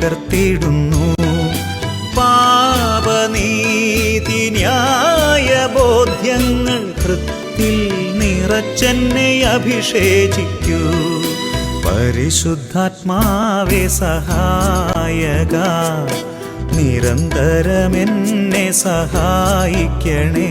ശക്തിയെ തകർത്തിടുന്നു. പാപനീതി ന്യായ ബോധ്യങ്ങൾ കൃത്തിൽ നിറച്ചെന്നെ അഭിഷേചിക്കൂ. പരിശുദ്ധാത്മാവേ സഹായക നിരന്തരമെന്നെ സഹായിക്കണേ.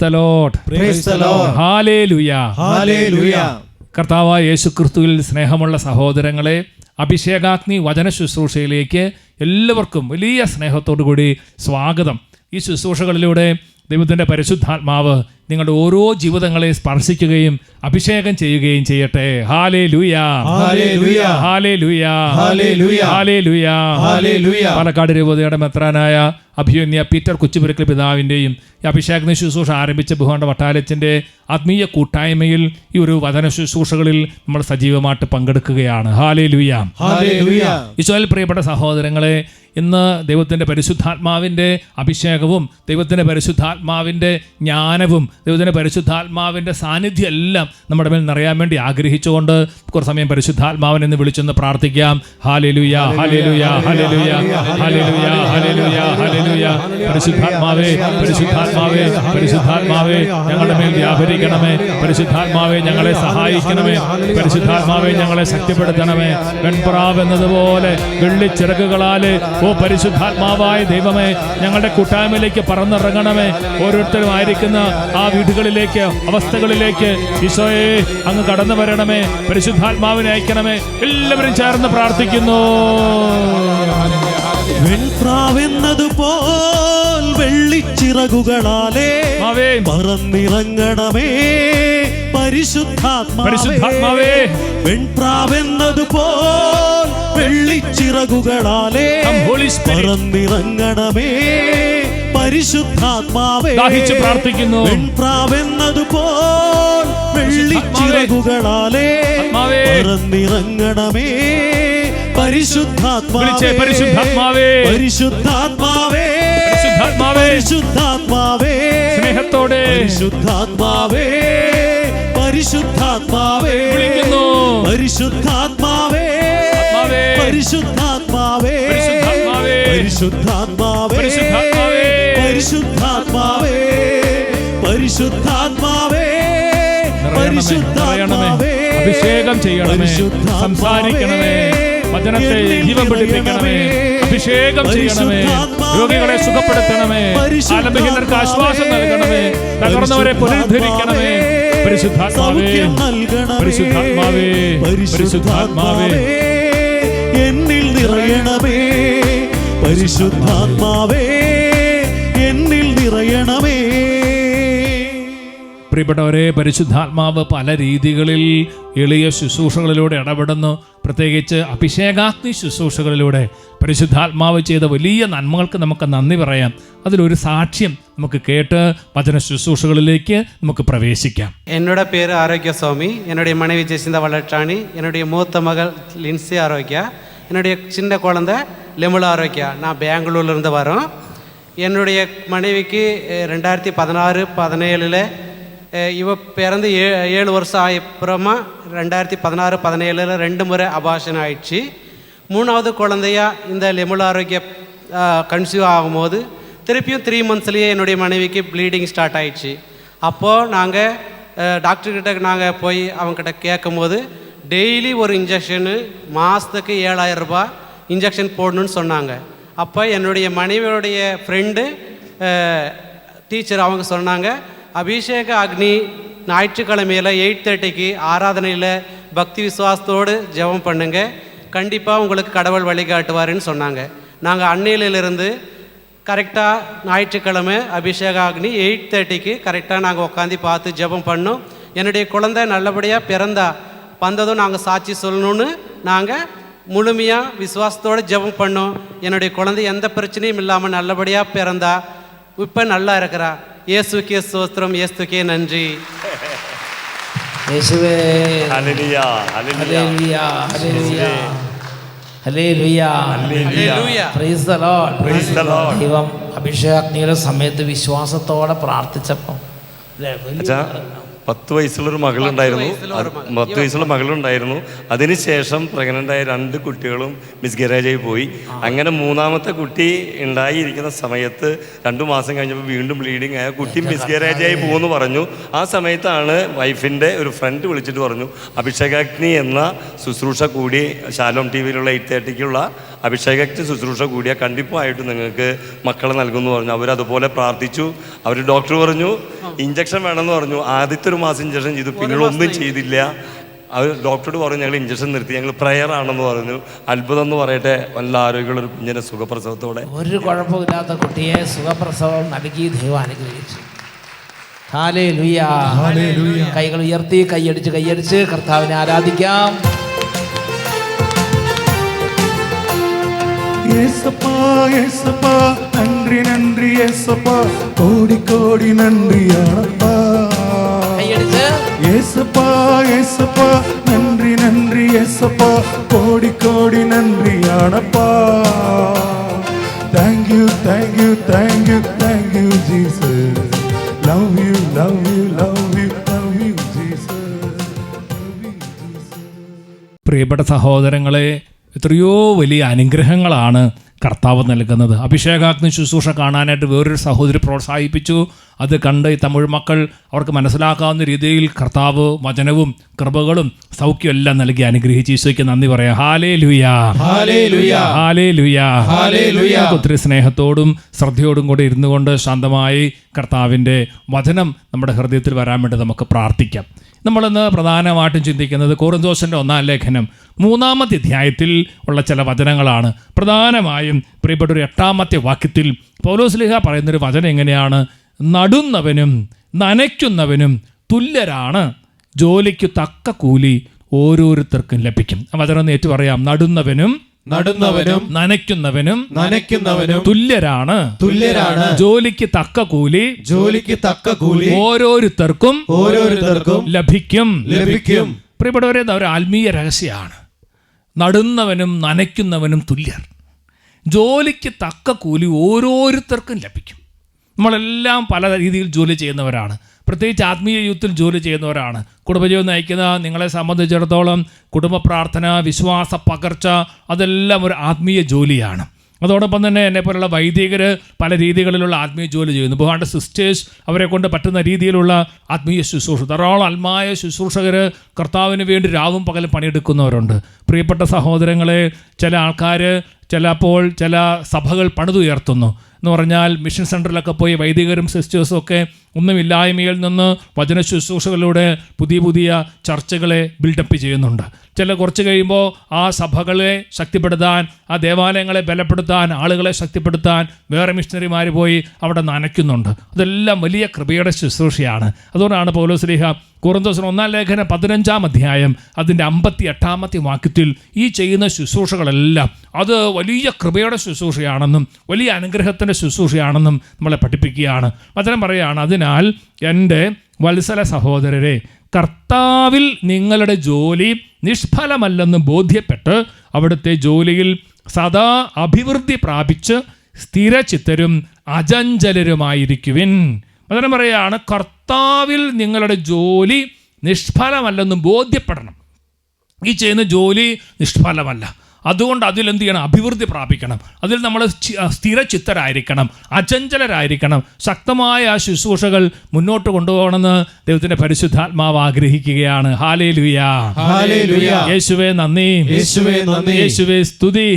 ദ കർത്താവായ യേശു ക്രിസ്തുവിൽ സ്നേഹമുള്ള സഹോദരങ്ങളെ അഭിഷേകാഗ്നി വചന ശുശ്രൂഷയിലേക്ക് എല്ലാവർക്കും വലിയ സ്നേഹത്തോടു കൂടി സ്വാഗതം. ഈ ശുശ്രൂഷകളിലൂടെ ദൈവത്തിന്റെ പരിശുദ്ധാത്മാവ് നിങ്ങളുടെ ഓരോ ജീവിതങ്ങളെ സ്പർശിക്കുകയും അഭിഷേകം ചെയ്യുകയും ചെയ്യട്ടെ. ഹാലേ ലുയാ. ഹാലേ ലുയാ. ഹാലേ ലുയാ. പാലക്കാട് രൂപതയുടെ മെത്രാനായ അഭിയന്യ പീറ്റർ കൊച്ചുപുരക്കൽ പിതാവിന്റെയും ഈ അഭിഷേകന ശുശ്രൂഷ ആരംഭിച്ച ബഹുമാണ്ട വട്ടാലച്ചന്റെ ആത്മീയ കൂട്ടായ്മയിൽ ഈ ഒരു വചന ശുശ്രൂഷകളിൽ നമ്മൾ സജീവമായിട്ട് പങ്കെടുക്കുകയാണ്. ഹാലേ ലുയാം ഈശോയിൽ പ്രിയപ്പെട്ട സഹോദരങ്ങളെ ഇന്ന് ദൈവത്തിന്റെ പരിശുദ്ധാത്മാവിന്റെ അഭിഷേകവും ദൈവത്തിന്റെ പരിശുദ്ധാത്മാവിന്റെ ജ്ഞാനവും ദൈവത്തിന്റെ പരിശുദ്ധാത്മാവിന്റെ സാന്നിധ്യം എല്ലാം നമ്മുടെ മേൽ നിറയാൻ വേണ്ടി ആഗ്രഹിച്ചുകൊണ്ട് കുറച്ച് സമയം പരിശുദ്ധാത്മാവിനെ എന്ന് വിളിച്ചൊന്ന് പ്രാർത്ഥിക്കാം. ഹാലേ ലുയാ ഹാലേ ലുയാ ഹാലേ ലുയാ ഹാലേ ലുയാ ഹാലേ ലുയാ ഹാലേലുയ ഹാലേലുയ പരിശുദ്ധാത്മാവേ പരിശുദ്ധാത്മാവേ പരിശുദ്ധാത്മാവേ ഞങ്ങളുടെ മേൽ വ്യാപരിക്കണമേ. പരിശുദ്ധാത്മാവേ ഞങ്ങളെ സഹായിക്കണമേ. പരിശുദ്ധാത്മാവേ ഞങ്ങളെ ശക്തിപ്പെടുത്തണമേ. വെൺപ്രാവ് എന്നതുപോലെ വെള്ളിച്ചിറകുകളാൽ ഓ പരിശുദ്ധാത്മാവായ ദൈവമേ ഞങ്ങളുടെ കൂട്ടായ്മയിലേക്ക് പറന്നിറങ്ങണമേ. ഓരോരുത്തരും ആയിരിക്കുന്ന ആ വീടുകളിലേക്ക് അവസ്ഥകളിലേക്ക് ഈശോയെ അങ്ങ് കടന്നു വരണമേ. പരിശുദ്ധാത്മാവിനെ അയക്കണമേ. എല്ലാവരും ചേർന്ന് പ്രാർത്ഥിക്കുന്നു. വെൺപ്രാവെന്നതുപോൽ വെള്ളിച്ചിറകുകളാലേ. പറന്നിറങ്ങണമേ പരിശുദ്ധാത്മാവേ. വെൺപ്രാവെന്നതുപോൽ വെള്ളിച്ചിറകുകളാലേ. പറന്നിറങ്ങണമേ പരിശുദ്ധാത്മാവേ ദാഹിച്ച് പ്രാർത്ഥിക്കുന്നു. വെൺപ്രാവെന്നതുപോൽ വെള്ളിച്ചിറകുകളാലേ. പറന്നിറങ്ങണമേ പരിശുദ്ധാത്മാവേ പരിശുദ്ധാത്മാവേ. പരിശുദ്ധാത്മാവേ പരിശുദ്ധാത്മാവേ. പരിശുദ്ധാത്മാവേ സ്നേഹത്തോടെ പരിശുദ്ധാത്മാവേ പരിശുദ്ധാത്മാവേ വിളിക്കുന്നു. പരിശുദ്ധാത്മാവേ. പരിശുദ്ധാത്മാവേ പരിശുദ്ധാത്മാവേ. പരിശുദ്ധാത്മാവേ പരിശുദ്ധാത്മാവേ. പരിശുദ്ധാത്മാവേ. അഭിഷേകം ചെയ്യണമേ. സംസാരിക്കണമേ. വചനത്തെ ജീവൻ പിടിപ്പിക്കണമേ. അഭിഷേകം ചെയ്യണമേ രോഗികളെ സുഖപ്പെടുത്തണമേ ആലംബഹീനർക്ക് ആശ്വാസം നൽകണമേ തകർന്നവരെ പുനരുദ്ധരിക്കണമേ പരിശുദ്ധാത്മാവേ പരിശുദ്ധാത്മാവേ പരിശുദ്ധാത്മാവേ എന്നിൽ നിറയണമേ പരിശുദ്ധാത്മാവേ പ്രിയപ്പെട്ടവരെ പരിശുദ്ധാത്മാവ് പല രീതികളിൽ എളിയ ശുശ്രൂഷകളിലൂടെ ഇടപെടുന്നു പ്രത്യേകിച്ച് അഭിഷേകാഗ്നി ശുശ്രൂഷകളിലൂടെ പരിശുദ്ധാത്മാവ് ചെയ്ത വലിയ നന്മകൾക്ക് നമുക്ക് നന്ദി പറയാം അതിലൊരു സാക്ഷ്യം നമുക്ക് കേട്ട് വചന ശുശ്രൂഷകളിലേക്ക് നമുക്ക് പ്രവേശിക്കാം என்னோட பேர் ஆரோக்கியசாமி என்னுடைய மனைவி ஜெசிந்தா வளர்ச்சாணி என்னுடைய மூத்த மகள் லின்சி ஆரோக்கியா என்னுடைய சின்ன குழந்தை லெமுலா ஆரோக்கியா நான் பெங்களூர்லேருந்து வரோம் என்னுடைய மனைவிக்கு அஹ், ரெண்டாயிரத்தி பதினாறு பதினேழில் இவ பிறந்து ஏ ஏழு வருஷம் ஆயப்புறமா ரெண்டாயிரத்தி பதினாறு பதினேழில் ரெண்டு முறை அபாஷன் ஆயிடுச்சு. மூணாவது குழந்தையா இந்த லெமுல் ஆரோக்கிய கன்சியூவ் ஆகும்போது திருப்பியும் த்ரீ மந்த்ஸ்லேயே என்னுடைய மனைவிக்கு ப்ளீடிங் ஸ்டார்ட் ஆயிடுச்சு. அப்போது நாங்கள் டாக்டர்கிட்ட நாங்கள் போய் அவங்கக்கிட்ட கேட்கும்போது டெய்லி ஒரு இன்ஜெக்ஷனு மாதத்துக்கு ஏழாயிரம் ரூபாய் இன்ஜெக்ஷன் போடணும்னு சொன்னாங்க. அப்போ என்னுடைய மனைவியுடைய ஃப்ரெண்டு டீச்சர் அவங்க சொன்னாங்க அபிஷேக அக்னி ஞாயிற்றுக்கிழமையில் எயிட் தேர்ட்டிக்கு ஆராதனையில் பக்தி விசுவாசத்தோடு ஜெபம் பண்ணுங்க. கண்டிப்பாக உங்களுக்கு கடவுள் வழிகாட்டுவாருன்னு சொன்னாங்க. நாங்கள் அன்னையிலிருந்து கரெக்டாக ஞாயிற்றுக்கிழமை அபிஷேக அக்னி எயிட் தேர்ட்டிக்கு கரெக்டாக நாங்கள் உட்காந்து பார்த்து ஜெபம் பண்ணோம். என்னுடைய குழந்தை நல்லபடியாக பிறந்தா வந்ததும் நாங்கள் சாட்சி சொல்லணும்னு நாங்கள் முழுமையாக விசுவாசத்தோடு ஜெபம் பண்ணோம். என்னுடைய குழந்தை எந்த பிரச்சனையும் இல்லாமல் நல்லபடியாக பிறந்தா. இப்போ நல்லா இருக்கிறா. இயேசுக்கே சோஸ்திரம் இயேசுக்கே நன்றி യേശുവേ hallelujah, hallelujah. Hallelujah, hallelujah. Hallelujah. Hallelujah. Praise the Lord. Praise the Lord. ദൈവം അഭിഷേകയുടെ സമയത്ത് വിശ്വാസത്തോടെ പ്രാർത്ഥിച്ചപ്പോൾ അല്ലേ, വലിയ അച്ഛാ പത്ത് വയസ്സുള്ളൊരു മകളുണ്ടായിരുന്നു. പത്ത് വയസ്സുള്ള മകളുണ്ടായിരുന്നു. അതിനുശേഷം പ്രഗ്നന്റായ ആയ രണ്ട് കുട്ടികളും മിസ്ഗരാജായി പോയി. അങ്ങനെ മൂന്നാമത്തെ കുട്ടി ഉണ്ടായിരിക്കുന്ന സമയത്ത് രണ്ടു മാസം കഴിഞ്ഞപ്പോൾ വീണ്ടും ബ്ലീഡിങ് ആയ. കുട്ടി മിസ്ഗരാജായി പോകുമെന്ന് പറഞ്ഞു. ആ സമയത്താണ് വൈഫിന്റെ ഒരു ഫ്രണ്ട് വിളിച്ചിട്ട് പറഞ്ഞു. അഭിഷേകാഗ്നി എന്ന ശുശ്രൂഷ കൂടി ശാലോം ടി വിയിലുള്ള എയ്റ്റ് തേർട്ടിക്കുള്ള അഭിഷേകത്തിന് ശുശ്രൂഷ കൂടിയ കണ്ടിപ്പായിട്ട് നിങ്ങൾക്ക് മക്കളെ നൽകുമെന്ന് പറഞ്ഞു. അവരതുപോലെ പ്രാർത്ഥിച്ചു. അവർ ഡോക്ടർ പറഞ്ഞു ഇഞ്ചക്ഷൻ വേണമെന്ന് പറഞ്ഞു. ആദ്യത്തെ ഒരു മാസം ഇഞ്ചക്ഷൻ ചെയ്തു. പിന്നീട് ഒന്നും ചെയ്തില്ല. അവർ ഡോക്ടറോട് പറഞ്ഞു ഞങ്ങൾ ഇഞ്ചക്ഷൻ നിർത്തി. ഞങ്ങൾ പ്രയർ ആണെന്ന് പറഞ്ഞു. അത്ഭുതം എന്ന് പറയട്ടെ. നല്ല ആരോഗ്യമുള്ള ഒരു കുഞ്ഞിനെ സുഖപ്രസവത്തോടെ. ഒരു കുഴപ്പമില്ലാത്ത കുട്ടിയെ സുഖപ്രസവം നൽകി ദൈവം അനുഗ്രഹിച്ചു. കൈകൾ ഉയർത്തി കൈയടിച്ച് കൈയടിച്ച് കർത്താവിനെ ആരാധിക്കാം. ஏசப்பா ஏசப்பா நன்றி நன்றி ஏசப்பா கோடி கோடி நன்றியானப்பா കൈയടിച്ച് ஏசப்பா ஏசப்பா நன்றி நன்றி ஏசப்பா கோடி கோடி நன்றியானப்பா thank you thank you thank you thank you Jesus love you love you love you love you Jesus love you Jesus പ്രിയപ്പെട്ട സഹോദരങ്ങളെ എത്രയോ വലിയ അനുഗ്രഹങ്ങളാണ് കർത്താവ് നൽകുന്നത്. അഭിഷേകാഗ്നി ശുശ്രൂഷ കാണാനായിട്ട് വേറൊരു സഹോദരി പ്രോത്സാഹിപ്പിച്ചു. അത് കണ്ട് ഈ തമിഴ് മക്കൾ അവർക്ക് മനസ്സിലാക്കാവുന്ന രീതിയിൽ കർത്താവ് വചനവും കൃപകളും സൗഖ്യം എല്ലാം നൽകി അനുഗ്രഹിച്ച് ഈശോയ്ക്ക് നന്ദി പറയാം. ഹാലേ ലുയാ ഹാലേ ലുയാ ഹാലേ ലുയാ. ഒത്തിരി സ്നേഹത്തോടും ശ്രദ്ധയോടും കൂടി ഇരുന്നു കൊണ്ട് ശാന്തമായി കർത്താവിന്റെ വചനം നമ്മുടെ ഹൃദയത്തിൽ വരാൻ വേണ്ടി നമുക്ക് പ്രാർത്ഥിക്കാം. നമ്മളിന്ന് പ്രധാനമായിട്ടും ചിന്തിക്കുന്നത് കോറിന്തോസിന്റെ ഒന്നാം ലേഖനം മൂന്നാമത്തെ അധ്യായത്തിൽ ഉള്ള ചില വചനങ്ങളാണ്. പ്രധാനമായും പ്രിയപ്പെട്ട ഒരു എട്ടാമത്തെ വാക്യത്തിൽ പൗലോസ്ലിഹ പറയുന്നൊരു വചനം എങ്ങനെയാണ്? നടുന്നവനും നനയ്ക്കുന്നവനും തുല്യരാണ്. ജോലിക്ക് തക്ക കൂലി ഓരോരുത്തർക്കും ലഭിക്കും. അവതരം ഏറ്റു പറയാം. നടുന്നവനും നടുന്നവനും നനയ്ക്കുന്നവനും നനയ്ക്കുന്നവനും തുല്യരാണ്. തുല്യരാണ്. ജോലിക്ക് തക്ക കൂലി ജോലിക്ക് തക്ക കൂലി ഓരോരുത്തർക്കും ഓരോരുത്തർക്കും ലഭിക്കും. ലഭിക്കും. പ്രിയപ്പെട്ടവരെ ഒരു ആത്മീയ രഹസ്യമാണ്. നടുന്നവനും നനയ്ക്കുന്നവനും തുല്യർ. ജോലിക്ക് തക്ക കൂലി ഓരോരുത്തർക്കും ലഭിക്കും. നമ്മളെല്ലാം പല രീതിയിൽ ജോലി ചെയ്യുന്നവരാണ്. പ്രത്യേകിച്ച് ആത്മീയ യൂത്തിൽ ജോലി ചെയ്യുന്നവരാണ്. കുടുംബജീവൻ നയിക്കുന്ന നിങ്ങളെ സംബന്ധിച്ചിടത്തോളം കുടുംബ പ്രാർത്ഥന വിശ്വാസ പകർച്ച അതെല്ലാം ഒരു ആത്മീയ ജോലിയാണ്. അതോടൊപ്പം തന്നെ എന്നെ പോലുള്ള വൈദികർ പല രീതികളിലുള്ള ആത്മീയ ജോലി ചെയ്യുന്നു. ബഹുമാണ്ട് സിസ്റ്റേഴ്സ് അവരെ കൊണ്ട് പറ്റുന്ന രീതിയിലുള്ള ആത്മീയ ശുശ്രൂഷ ധാരാളം അൽമായ ശുശ്രൂഷകർ കർത്താവിന് വേണ്ടി രാവും പകലും പണിയെടുക്കുന്നവരുണ്ട്. പ്രിയപ്പെട്ട സഹോദരങ്ങളെ ചില ആൾക്കാർ ചിലപ്പോൾ ചില സഭകൾ പണിതുയർത്തുന്നു. എന്ന് പറഞ്ഞാൽ മിഷൻ സെന്ററിലൊക്കെ പോയി വൈദികരും സിസ്റ്റേഴ്സും ഒക്കെ ഒന്നുമില്ലായ്മയിൽ നിന്ന് വചന ശുശ്രൂഷകളിലൂടെ പുതിയ പുതിയ ചർച്ചകളെ ബിൽഡപ്പ് ചെയ്യുന്നുണ്ട്. ചില കുറച്ച് കഴിയുമ്പോൾ ആ സഭകളെ ശക്തിപ്പെടുത്താൻ ആ ദേവാലയങ്ങളെ ബലപ്പെടുത്താൻ ആളുകളെ ശക്തിപ്പെടുത്താൻ വേറെ മിഷണറിമാർ പോയി അവിടെ നനയ്ക്കുന്നുണ്ട്. അതെല്ലാം വലിയ കൃപയുടെ ശുശ്രൂഷയാണ്. അതുകൊണ്ടാണ് പൗലോസ്ലിഹ കുറുന്തോസിന് ഒന്നാം ലേഖന പതിനഞ്ചാം അധ്യായം അതിന്റെ അമ്പത്തി എട്ടാമത്തെ വാക്യത്തിൽ ഈ ചെയ്യുന്ന ശുശ്രൂഷകളെല്ലാം അത് വലിയ കൃപയുടെ ശുശ്രൂഷയാണെന്നും വലിയ അനുഗ്രഹത്തിന്റെ ശുശ്രൂഷയാണെന്നും നമ്മളെ പഠിപ്പിക്കുകയാണ്. വചനം പറയുകയാണ് അതിനാൽ എന്റെ വത്സല സഹോദരരെ കർത്താവിൽ നിങ്ങളുടെ ജോലി നിഷ്ഫലമല്ലെന്ന് ബോധ്യപ്പെട്ട് അവിടുത്തെ ജോലിയിൽ സദാ അഭിവൃദ്ധി പ്രാപിച്ച് സ്ഥിരചിത്തരും അജഞ്ചലരുമായിരിക്കുവിൻ വചനം പറയുകയാണ് കർത്താവിൽ നിങ്ങളുടെ ജോലി നിഷ്ഫലമല്ലെന്ന് ബോധ്യപ്പെടണം. ഈ ചെയ്യുന്ന ജോലി നിഷ്ഫലമല്ല. അതുകൊണ്ട് അതിൽ എന്ത് ചെയ്യണം? അഭിവൃദ്ധി പ്രാപിക്കണം. അതിൽ നമ്മൾ സ്ഥിരചിത്തരായിരിക്കണം. അചഞ്ചലരായിരിക്കണം. ശക്തമായ ആ ശുശ്രൂഷകൾ മുന്നോട്ട് കൊണ്ടുപോകണമെന്ന് ദൈവത്തിന്റെ പരിശുദ്ധാത്മാവ് ആഗ്രഹിക്കുകയാണ്. ഹാലേ ലുയാ യേശുവേ നന്ദി. യേശുവേ സ്തുതി.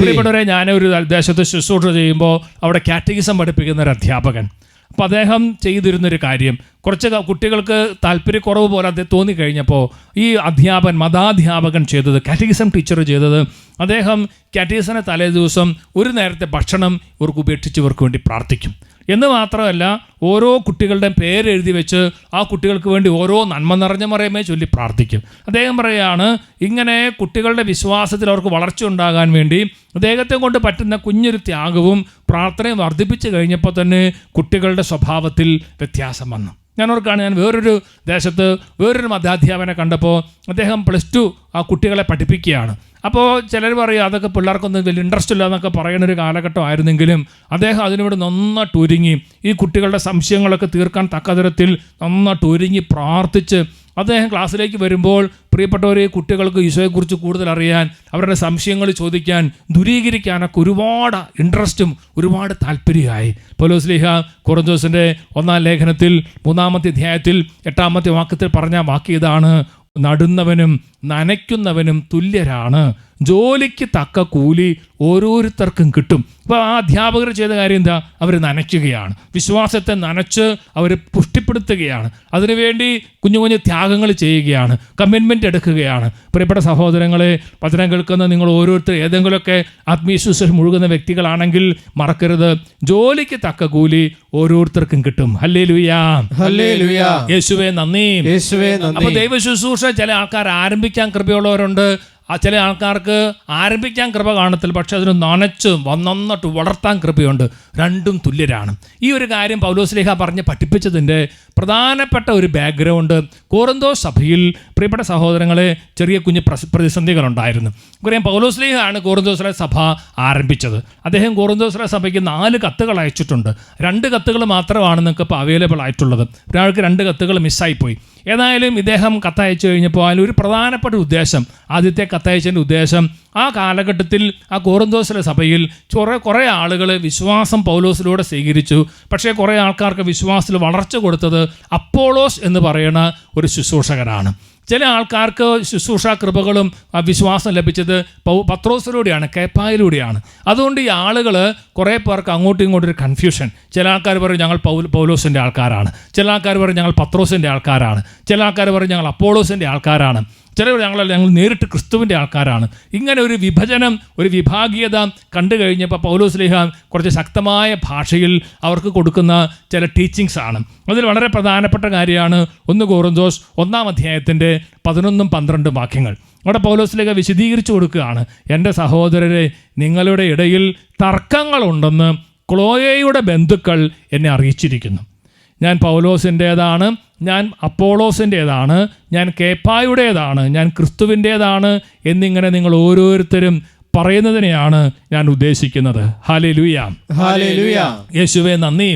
പ്രിയപ്പെട്ടവരെ ഞാൻ ഒരു ദേശത്ത് ശുശ്രൂഷ ചെയ്യുമ്പോൾ അവിടെ കാറ്റഗിസം പഠിപ്പിക്കുന്ന ഒരു അധ്യാപകൻ. അപ്പോൾ അദ്ദേഹം ചെയ്തിരുന്നൊരു കാര്യം. കുറച്ച് കുട്ടികൾക്ക് താല്പര്യക്കുറവ് പോലെ അദ്ദേഹം തോന്നിക്കഴിഞ്ഞപ്പോൾ ഈ അധ്യാപൻ മതാധ്യാപകൻ ചെയ്തത് കാറ്റഗിസം ടീച്ചർ ചെയ്തത് അദ്ദേഹം കാറ്റഗിസനെ തലേ ദിവസം ഒരു നേരത്തെ ഭക്ഷണം ഇവർക്ക് ഉപേക്ഷിച്ചവർക്ക് വേണ്ടി പ്രാർത്ഥിക്കും. എന്ന് മാത്രമല്ല ഓരോ കുട്ടികളുടെ പേരെഴുതി വെച്ച് ആ കുട്ടികൾക്ക് വേണ്ടി ഓരോ നന്മ നിറഞ്ഞ മറയമേ ചൊല്ലി പ്രാർത്ഥിക്കും. അദ്ദേഹം പറയുകയാണ് ഇങ്ങനെ കുട്ടികളുടെ വിശ്വാസത്തിൽ അവർക്ക് വളർച്ച ഉണ്ടാകാൻ വേണ്ടി അദ്ദേഹത്തെ കൊണ്ട് പറ്റുന്ന കുഞ്ഞൊരു ത്യാഗവും പ്രാർത്ഥനയും വർദ്ധിപ്പിച്ചു കഴിഞ്ഞപ്പോൾ തന്നെ കുട്ടികളുടെ സ്വഭാവത്തിൽ വ്യത്യാസം വന്നു. ഞാൻ ഓർക്കാണ് ഞാൻ വേറൊരു ദേശത്ത് വേറൊരു മതാധ്യാപനെ കണ്ടപ്പോൾ അദ്ദേഹം പ്ലസ് ടു ആ കുട്ടികളെ പഠിപ്പിക്കുകയാണ്. അപ്പോൾ ചിലർ പറയും അതൊക്കെ പിള്ളേർക്കൊന്നും വലിയ ഇൻട്രസ്റ്റ് ഇല്ല എന്നൊക്കെ പറയുന്ന ഒരു കാലഘട്ടമായിരുന്നെങ്കിലും അദ്ദേഹം അതിനോട് നന്നായിട്ട് ഒരുങ്ങി. ഈ കുട്ടികളുടെ സംശയങ്ങളൊക്കെ തീർക്കാൻ തക്കതരത്തിൽ നന്നായിട്ട് ഒരുങ്ങി പ്രാർത്ഥിച്ച് അദ്ദേഹം ക്ലാസ്സിലേക്ക് വരുമ്പോൾ പ്രിയപ്പെട്ടവരെ കുട്ടികൾക്ക് ഈശോയെക്കുറിച്ച് കൂടുതൽ അറിയാൻ അവരുടെ സംശയങ്ങൾ ചോദിക്കാൻ ദുരീകരിക്കാനൊക്കെ ഒരുപാട് ഇൻട്രസ്റ്റും ഒരുപാട് താല്പര്യമായി. പൊലോസ്ലിഹ കുറഞ്ചോസിന്റെ ഒന്നാം ലേഖനത്തിൽ മൂന്നാമത്തെ അധ്യായത്തിൽ എട്ടാമത്തെ വാക്യത്തിൽ പറഞ്ഞ വാക്യ ഇതാണ് നടുന്നവനും നനയ്ക്കുന്നവനും തുല്യരാണ്. ജോലിക്ക് തക്ക കൂലി ഓരോരുത്തർക്കും കിട്ടും. അപ്പോൾ ആ അധ്യാപകർ ചെയ്ത കാര്യം എന്താ? അവർ നനയ്ക്കുകയാണ്. വിശ്വാസത്തെ നനച്ച് അവർ പുഷ്ടിപ്പെടുത്തുകയാണ്. അതിനുവേണ്ടി കുഞ്ഞു കുഞ്ഞു ത്യാഗങ്ങൾ ചെയ്യുകയാണ്. കമ്മിറ്റ്മെന്റ് എടുക്കുകയാണ്. പ്രിയപ്പെട്ട സഹോദരങ്ങളെ വചനം കേൾക്കുന്ന നിങ്ങൾ ഓരോരുത്തർ ഏതെങ്കിലുമൊക്കെ ആത്മീയ ശുശ്രൂഷ മുഴുകുന്ന വ്യക്തികളാണെങ്കിൽ മറക്കരുത്. ജോലിക്ക് തക്ക കൂലി ഓരോരുത്തർക്കും കിട്ടും. ഹല്ലേ ലുയാ. യേശുവേ നന്ദി. യേശുവേ നന്ദി. ദൈവ ശുശ്രൂഷ ചില ആൾക്കാർ ആരംഭിക്കാൻ കൃപയുള്ളവരുണ്ട്. ആ ചില ആൾക്കാർക്ക് ആരംഭിക്കാൻ കൃപ കാണത്തില്ല പക്ഷേ അതിന് നനച്ച് വന്നന്നിട്ട് വളർത്താൻ കൃപയുണ്ട്. രണ്ടും തുല്യരാണ്. ഈ ഒരു കാര്യം പൗലോസ്ലേഹ പറഞ്ഞ് പഠിപ്പിച്ചതിന്റെ പ്രധാനപ്പെട്ട ഒരു ബാക്ക്ഗ്രൗണ്ട് കോറന്തോ സഭയിൽ പ്രിയപ്പെട്ട സഹോദരങ്ങളെ ചെറിയ കുഞ്ഞ് പ്രതിസന്ധികളുണ്ടായിരുന്നു. കുറേ പൗലോസ്ലേഹയാണ് കോറന്തോസ്ല സഭ ആരംഭിച്ചത്. അദ്ദേഹം കോറന്തോസ്ല സഭയ്ക്ക് നാല് കത്തുകൾ അയച്ചിട്ടുണ്ട്. രണ്ട് കത്തുകൾ മാത്രമാണ് നിങ്ങൾക്ക് ഇപ്പോൾ അവൈലബിൾ ആയിട്ടുള്ളത്. ഒരാൾക്ക് രണ്ട് കത്തുകൾ മിസ്സായിപ്പോയി. ഏതായാലും ഇദ്ദേഹം കത്തയച്ചു കഴിഞ്ഞപ്പോൾ അതിൽ ഒരു പ്രധാനപ്പെട്ട ഉദ്ദേശം ആദ്യത്തെ കത്തയച്ചതിന്റെ ഉദ്ദേശം ആ കാലഘട്ടത്തിൽ ആ കോറന്തോസിലെ സഭയിൽ കുറേ കുറേ ആളുകൾ വിശ്വാസം പൗലോസിലൂടെ സ്വീകരിച്ചു. പക്ഷേ കുറേ ആൾക്കാർക്ക് വിശ്വാസത്തിൽ വളർച്ച കൊടുത്തത് അപ്പോളോസ് എന്ന് പറയുന്ന ഒരു ശുശ്രൂഷകനാണ്. ചില ആൾക്കാർക്ക് ശുശ്രൂഷ കൃപകളും വിശ്വാസം ലഭിച്ചത് പത്രോസിലൂടെയാണ് കേപ്പായിലൂടെയാണ്. അതുകൊണ്ട് ഈ ആളുകൾ കുറേ പേർക്ക് അങ്ങോട്ടും ഇങ്ങോട്ടും ഒരു കൺഫ്യൂഷൻ ചില ആൾക്കാർ പറയും ഞങ്ങൾ പൗ പൗലോസിന്റെ ആൾക്കാരാണ്. ചില ആൾക്കാർ പറയും ഞങ്ങൾ പത്രോസിന്റെ ആൾക്കാരാണ്. ചില ആൾക്കാർ പറയും ഞങ്ങൾ അപ്പോളോസിന്റെ ആൾക്കാരാണ്. ചിലർ ഞങ്ങളല്ല ഞങ്ങൾ നേരിട്ട് ക്രിസ്തുവിന്റെ ആൾക്കാരാണ്. ഇങ്ങനെ ഒരു വിഭജനം ഒരു വിഭാഗീയത കണ്ടു കഴിഞ്ഞപ്പോൾ പൗലോസ്ലിഹ കുറച്ച് ശക്തമായ ഭാഷയിൽ അവർക്ക് കൊടുക്കുന്ന ചില ടീച്ചിങ്സ് ആണ്. അതിൽ വളരെ പ്രധാനപ്പെട്ട കാര്യമാണ് ഒന്ന് കോറന്തോസ് ഒന്നാം അധ്യായത്തിന്റെ പതിനൊന്നും പന്ത്രണ്ടും വാക്യങ്ങൾ. അവിടെ പൗലോസ്ലിഹ വിശദീകരിച്ചു കൊടുക്കുകയാണ് എന്റെ സഹോദരരെ നിങ്ങളുടെ ഇടയിൽ തർക്കങ്ങളുണ്ടെന്ന് ക്ലോയയുടെ ബന്ധുക്കൾ എന്നെ അറിയിച്ചിരിക്കുന്നു. ഞാൻ പൗലോസിന്റേതാണ് ഞാൻ അപ്പോളോസിന്റേതാണ് ഞാൻ കേപ്പായുടേതാണ് ഞാൻ ക്രിസ്തുവിന്റേതാണ് എന്നിങ്ങനെ നിങ്ങൾ ഓരോരുത്തരും പറയുന്നതിനെയാണ് ഞാൻ ഉദ്ദേശിക്കുന്നത്. ഹാലേ ലൂയ ഹല്ലേലൂയ. യേശുവെ നന്ദി.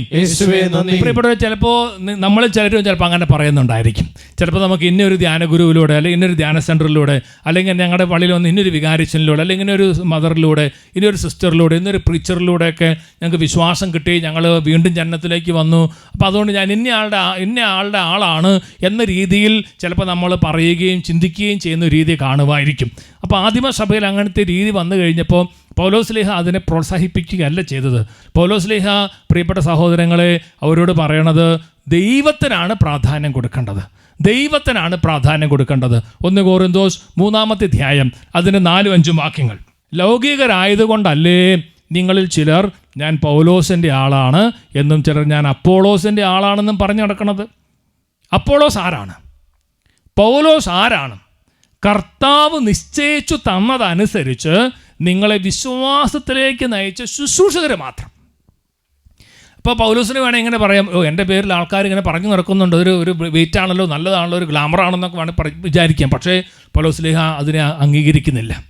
പ്രിയപ്പെട്ടവർ ചിലപ്പോൾ നമ്മൾ ചിലരും ചിലപ്പോൾ അങ്ങനെ പറയുന്നുണ്ടായിരിക്കും. ചിലപ്പോൾ നമുക്ക് ഇന്നൊരു ധ്യാന ഗുരുവിലൂടെ അല്ലെങ്കിൽ ഇന്നൊരു ധ്യാന സെന്ററിലൂടെ അല്ലെങ്കിൽ ഞങ്ങളുടെ പള്ളിയിൽ വന്ന് ഇന്നൊരു വികാരിച്ചനിലൂടെ അല്ലെങ്കിൽ ഇന്നൊരു മദറിലൂടെ ഇന്നൊരു സിസ്റ്ററിലൂടെ ഇന്നൊരു പ്രീച്ചറിലൂടെയൊക്കെ ഞങ്ങൾക്ക് വിശ്വാസം കിട്ടി ഞങ്ങൾ വീണ്ടും ജനനത്തിലേക്ക് വന്നു. അപ്പോൾ അതുകൊണ്ട് ഞാൻ ഇന്ന ആളുടെ ഇന്ന ആളുടെ ആളാണ് എന്ന രീതിയിൽ ചിലപ്പോൾ നമ്മൾ പറയുകയും ചിന്തിക്കുകയും ചെയ്യുന്ന രീതി കാണുമായിരിക്കും. അപ്പോൾ ആദിമ സഭയിൽ അങ്ങനത്തെ രീതി വന്നു കഴിഞ്ഞപ്പോൾ പൗലോസ്ലിഹ അതിനെ പ്രോത്സാഹിപ്പിക്കുകയല്ല ചെയ്തത്. പൗലോസ്ലിഹ പ്രിയപ്പെട്ട സഹോദരങ്ങളെ അവരോട് പറയണത് ദൈവത്തിനാണ് പ്രാധാന്യം കൊടുക്കേണ്ടത്. ദൈവത്തിനാണ് പ്രാധാന്യം കൊടുക്കേണ്ടത്. ഒന്ന് കോറിന്തോസ് മൂന്നാമത്തെ ധ്യായം അതിന് നാലും അഞ്ചും വാക്യങ്ങൾ. ലൗകികരായതുകൊണ്ടല്ലേ നിങ്ങളിൽ ചിലർ ഞാൻ പൗലോസിന്റെ ആളാണ് എന്നും ചിലർ ഞാൻ അപ്പോളോസിന്റെ ആളാണെന്നും പറഞ്ഞു നടക്കണത്. അപ്പോളോസ് ആരാണ്? പൗലോസ് ആരാണ്? കർത്താവ് നിശ്ചയിച്ചു തന്നതനുസരിച്ച് നിങ്ങളെ വിശ്വാസത്തിലേക്ക് നയിച്ച ശുശ്രൂഷകർ മാത്രം. ഇപ്പോൾ പൗലോസിന് വേണേൽ ഇങ്ങനെ പറയാം ഓ എന്റെ പേരിൽ ആൾക്കാർ ഇങ്ങനെ പറഞ്ഞു നടക്കുന്നുണ്ട്. ഒരു ഒരു വെയിറ്റ് ആണല്ലോ നല്ലതാണല്ലോ ഒരു ഗ്ലാമർ ആണെന്നൊക്കെ വേണമെങ്കിൽ പറ- വിചാരിക്കാം. പക്ഷേ പൗലോസ്ലേഹ അതിനെ അംഗീകരിക്കുന്നില്ല.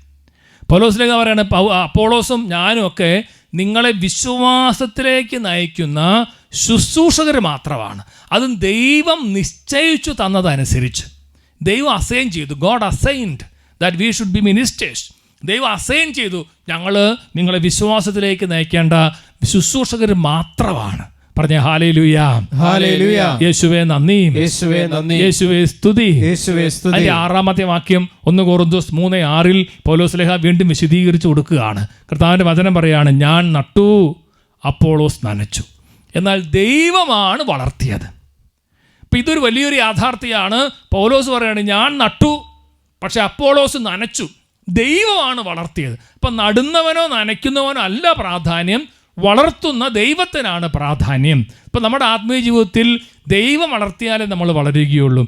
പൗലോസ്ലേഹ പറയാണ് പൗ- അപ്പോളോസും ഞാനും ഒക്കെ നിങ്ങളെ വിശ്വാസത്തിലേക്ക് നയിക്കുന്ന ശുശ്രൂഷകർ മാത്രമാണ്. അതും ദൈവം നിശ്ചയിച്ചു തന്നതനുസരിച്ച്. ദൈവം അസൈൻ ചെയ്തു. God assigned that we should be ministers ദൈവം അസൈൻ ചെയ്തു. ഞങ്ങൾ നിങ്ങളെ വിശ്വാസത്തിലേക്ക് നയിക്കേണ്ട ശുശ്രൂഷകർ മാത്രമാണ്. പറഞ്ഞ ഹാലേ ലുയാ ഹല്ലേലൂയ യേശുവേ നന്ദി. യേശുവേ നന്ദി. യേശുവേ സ്തുതി. യേശുവേ സ്തുതി. അതിന്റെ ആറാമത്തെ വാക്യം ഒന്ന് കോറിന്തോസ് മൂന്ന് ആറിൽ പൗലോസ്ലേഹ വീണ്ടും വിശദീകരിച്ചു കൊടുക്കുകയാണ്. കർത്താവിന്റെ വചനം പറയാണ് ഞാൻ നട്ടു അപ്പോളോസ് നനച്ചു. എന്നാൽ ദൈവമാണ് വളർത്തിയത്. അപ്പം ഇതൊരു വലിയൊരു യാഥാർത്ഥ്യമാണ്. പൗലോസ് പറയുകയാണ് ഞാൻ നട്ടു പക്ഷേ അപ്പോളോസ് നനച്ചു. ദൈവമാണ് വളർത്തിയത്. അപ്പം നടുന്നവനോ നനയ്ക്കുന്നവനോ അല്ല പ്രാധാന്യം വളർത്തുന്ന ദൈവത്തിനാണ് പ്രാധാന്യം. ഇപ്പം നമ്മുടെ ആത്മീയ ജീവിതത്തിൽ ദൈവം വളർത്തിയാലേ നമ്മൾ വളരുകയുള്ളൂ.